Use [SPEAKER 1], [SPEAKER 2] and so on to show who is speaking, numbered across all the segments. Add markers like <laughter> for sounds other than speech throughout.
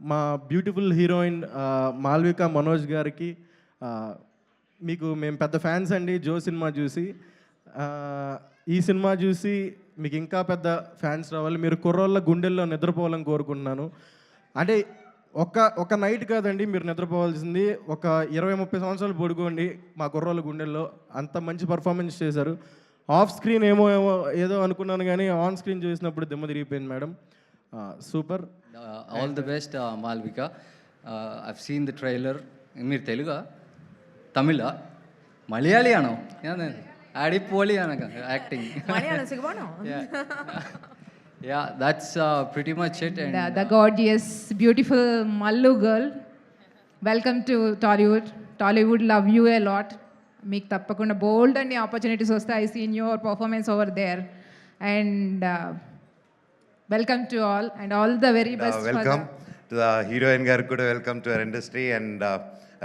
[SPEAKER 1] మా beautiful heroine Malvika Manoj గారికి మీకు మేము పెద్ద ఫ్యాన్స్ అండి. జో సినిమా చూసి ఈ సినిమా చూసి మీకు ఇంకా పెద్ద ఫ్యాన్స్ రావాలి. మీరు కుర్రోళ్ళ గుండెల్లో నిద్రపోవాలని కోరుకుంటున్నాను. అంటే ఒక ఒక నైట్ కాదండి మీరు నిద్రపోవాల్సింది. ఒక ఇరవై ముప్పై సంవత్సరాలు పడుకోండి మా కుర్రోళ్ళ గుండెల్లో. అంత మంచి పర్ఫార్మెన్స్ చేశారు. ఆఫ్ స్క్రీన్ ఏమో ఏమో ఏదో అనుకున్నాను కానీ ఆన్ స్క్రీన్ చూసినప్పుడు దిమ్మ తిరిగిపోయింది madam. Super.
[SPEAKER 2] Uh, all the best, uh, Malvika. Uh, I've seen the trailer. Mir Telugu, Tamila? Malayali, ano? Adi poli
[SPEAKER 3] acting. <laughs> Malayalam
[SPEAKER 2] sigbano. Yeah. <laughs> yeah, that's pretty much it. And,
[SPEAKER 3] the, gorgeous, beautiful Mallu girl. Welcome to Tollywood. Tollywood love you a lot. Meek tappakunda bold and opportunity I see in your performance over there. And welcome to all and all the very best
[SPEAKER 4] welcome to the heroine గారు కూడా welcome to our industry and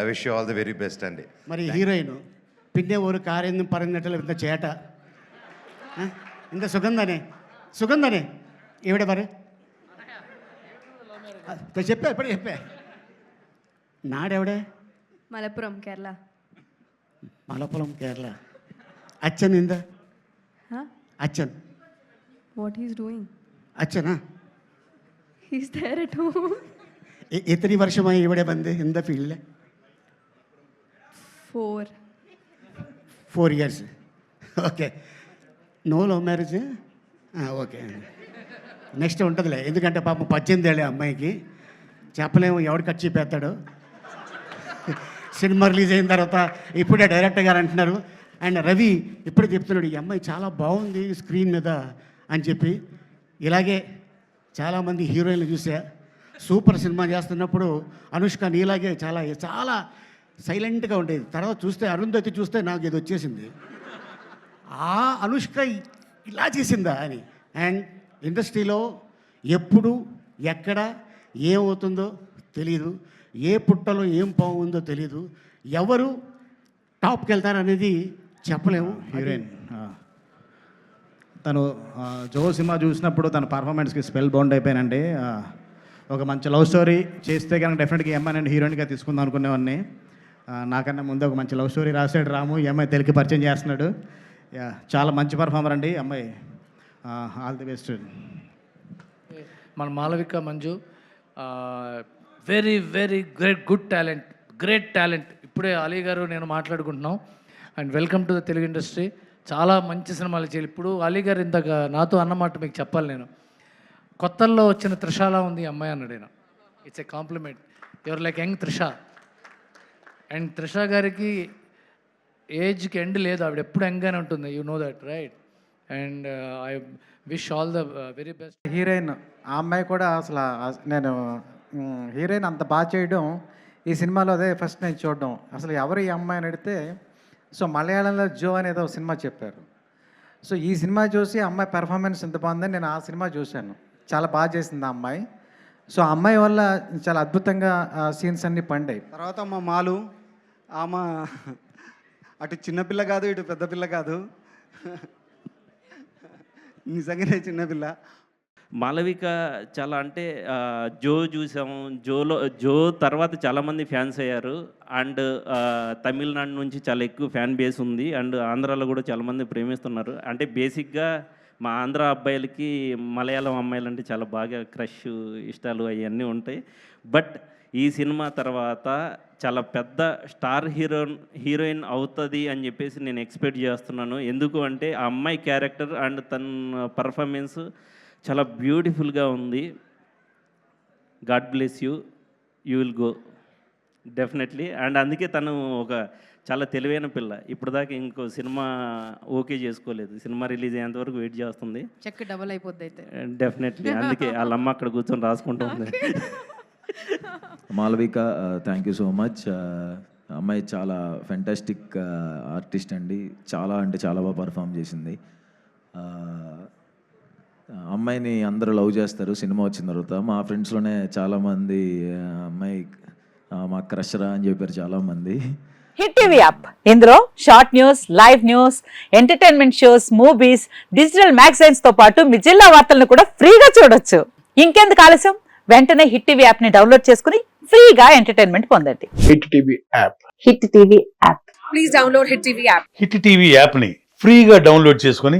[SPEAKER 4] I wish all the very best అండి.
[SPEAKER 5] మరి heroine పిన్నే ఊరు കാര്യം പറയുന്നിട്ടില്ല ఇంత చేట. ఇంత సుగంధనే సుగంధనే. സുഖം మరి? എവിടെ പറ చెప్పే ఎప్పుడు చెప్పే. నాడెవడే?
[SPEAKER 6] మలప్పురం కేరళ.
[SPEAKER 5] మలపురం కేరళ. అచ్చన్ ఇందా?
[SPEAKER 6] అచ్చన్.
[SPEAKER 5] What
[SPEAKER 6] is doing doing?
[SPEAKER 5] അച്ഛനാ
[SPEAKER 6] He's there at home.
[SPEAKER 5] A- എത്ര വർഷമായി ഇവിടെ വന്ന് എന്താ ഫീൽഡിൽ
[SPEAKER 6] Four.
[SPEAKER 5] Four years okay no love marriage okay next ఉంటుందిలే ఎందుకంటే పాపం పద్దెనిమిది ఏళ్ళే అమ్మాయికి చెప్పలేము ఎవడు ఖర్చు చెప్పేస్తాడు సినిమా రిలీజ్ అయిన తర్వాత ఇప్పుడే డైరెక్టర్ గారు అంటున్నారు అండ్ రవి ఇప్పుడే చెప్తున్నాడు ఈ అమ్మాయి చాలా బాగుంది స్క్రీన్ మీద అని చెప్పి ఇలాగే చాలామంది హీరోయిన్లు చూసా సూపర్ సినిమా చేస్తున్నప్పుడు అనుష్క నీలాగే చాలా చాలా సైలెంట్గా ఉండేది. తర్వాత చూస్తే అరుంధతి చూస్తే నాకు ఇది వచ్చేసింది. ఆ అనుష్క ఇలా చేసిందా అని. అండ్ ఇండస్ట్రీలో ఎప్పుడు ఎక్కడ ఏమవుతుందో తెలియదు ఏ పుట్టలో ఏం పాము ఉందో తెలియదు ఎవరు టాప్కి వెళ్తారనేది చెప్పలేము.
[SPEAKER 7] హీరోయిన్. తను జో సినిమా చూసినప్పుడు తన పర్ఫార్మెన్స్కి స్పెల్ బౌండ్ అయిపోయానండి. ఒక మంచి లవ్ స్టోరీ చేస్తే కనుక డెఫినెట్గా ఈ నేను హీరోయిన్గా తీసుకుందాం అనుకునేవాడిని. నాకన్నా ముందు ఒక మంచి లవ్ స్టోరీ రాశాడు రాము ఈ అమ్మాయి తెలుగు పరిచయం చేస్తున్నాడు. చాలా మంచి పర్ఫార్మర్ అండి అమ్మాయి. All the best.
[SPEAKER 8] మన Malavika Manju very very great good talent great talent ఇప్పుడే అలీ గారు నేను మాట్లాడుకుంటున్నాం. And welcome to the Telugu industry. చాలా మంచి సినిమాలు చేయాలి. ఇప్పుడు అలీ గారు ఇందాక నాతో అన్నమాట మీకు చెప్పాలి నేను. కొత్తల్లో వచ్చిన త్రిషాల ఉంది ఈ అమ్మాయి అన్నాడు నేను it's a compliment your like young Trisha and Trisha గారికి ఏజ్కి ఎండ్ లేదు. ఆవిడ ఎప్పుడు యంగ్గానే ఉంటుంది. You know that right and I wish all the very best
[SPEAKER 9] heroine ఆ అమ్మాయి కూడా అసలు నేను హీరోయిన్ అంత బాగా చేయడం ఈ సినిమాలో అదే ఫస్ట్ నేను చూడడం. అసలు ఎవరు ఈ అమ్మాయి అని అడిగితే సో మలయాళంలో జో అనేది ఒక సినిమా చెప్పారు. సో ఈ సినిమా చూసి అమ్మాయి పెర్ఫార్మెన్స్ ఎంత బాగుందని నేను ఆ సినిమా చూశాను. చాలా బాగా చేసింది ఆ అమ్మాయి. సో ఆ అమ్మాయి వల్ల చాలా అద్భుతంగా సీన్స్ అన్నీ పండాయి.
[SPEAKER 10] తర్వాత మా మాలు ఆమె అటు చిన్నపిల్ల కాదు ఇటు పెద్ద పిల్ల కాదు. నిజంగానే చిన్నపిల్ల
[SPEAKER 11] మాలవిక చాలా అంటే జో చూసాము జోలో జో తర్వాత చాలామంది ఫ్యాన్స్ అయ్యారు. అండ్ తమిళనాడు నుంచి చాలా ఎక్కువ ఫ్యాన్ బేస్ ఉంది. అండ్ ఆంధ్రాలో కూడా చాలామంది ప్రేమిస్తున్నారు. అంటే బేసిక్గా మా ఆంధ్ర అబ్బాయిలకి మలయాళం అమ్మాయిలంటే చాలా బాగా క్రష్ ఇష్టాలు అవన్నీ ఉంటాయి. బట్ ఈ సినిమా తర్వాత చాలా పెద్ద స్టార్ హీరోయిన్ హీరోయిన్ అవుతుంది అని చెప్పేసి నేను ఎక్స్పెక్ట్ చేస్తున్నాను. ఎందుకు అంటే ఆ అమ్మాయి క్యారెక్టర్ అండ్ తన పర్ఫార్మెన్స్ చాలా బ్యూటిఫుల్గా ఉంది. God bless you. You will go. Definitely. And అందుకే తను ఒక చాలా తెలివైన పిల్ల. ఇప్పుడు దాకా ఇంకో సినిమా ఓకే చేసుకోలేదు. సినిమా రిలీజ్ అయ్యేంత వరకు వెయిట్ చేస్తుంది.
[SPEAKER 3] చెక్ డబుల్ అయిపోద్ది అయితే.
[SPEAKER 11] డెఫినెట్లీ. అందుకే వాళ్ళ <laughs> అమ్మ అక్కడ కూర్చొని రాసుకుంటూ ఉంది.
[SPEAKER 12] Malavika thank you so much అమ్మాయి చాలా ఫెంటాస్టిక్ ఆర్టిస్ట్ అండి. చాలా అంటే చాలా బాగా పర్ఫామ్ చేసింది. అమ్మాయిని అందరూ లవ్ చేస్తారు సినిమా వచ్చిన తర్వాత. మా ఫ్రెండ్స్లోనే చాలామంది అమ్మాయి మా క్రషరా అని చెప్పారు చాలామంది.
[SPEAKER 13] Hit TV app. ఇందులో short news live news entertainment shows movies digital మ్యాగజైన్స్తో పాటు మీ జిల్లా వార్తలను కూడా ఫ్రీగా చూడొచ్చు. ఇంకెందుకు ఆలస్యం? వెంటనే హిట్ టీవీ యాప్ని డౌన్లోడ్ చేసుకుని ఫ్రీగా ఎంటర్టైన్మెంట్ పొందండి.
[SPEAKER 14] Hit TV app.
[SPEAKER 13] Hit TV app.
[SPEAKER 6] Please download hit TV app.
[SPEAKER 14] Hit TV యాప్ని ఫ్రీగా డౌన్లోడ్ చేసుకొని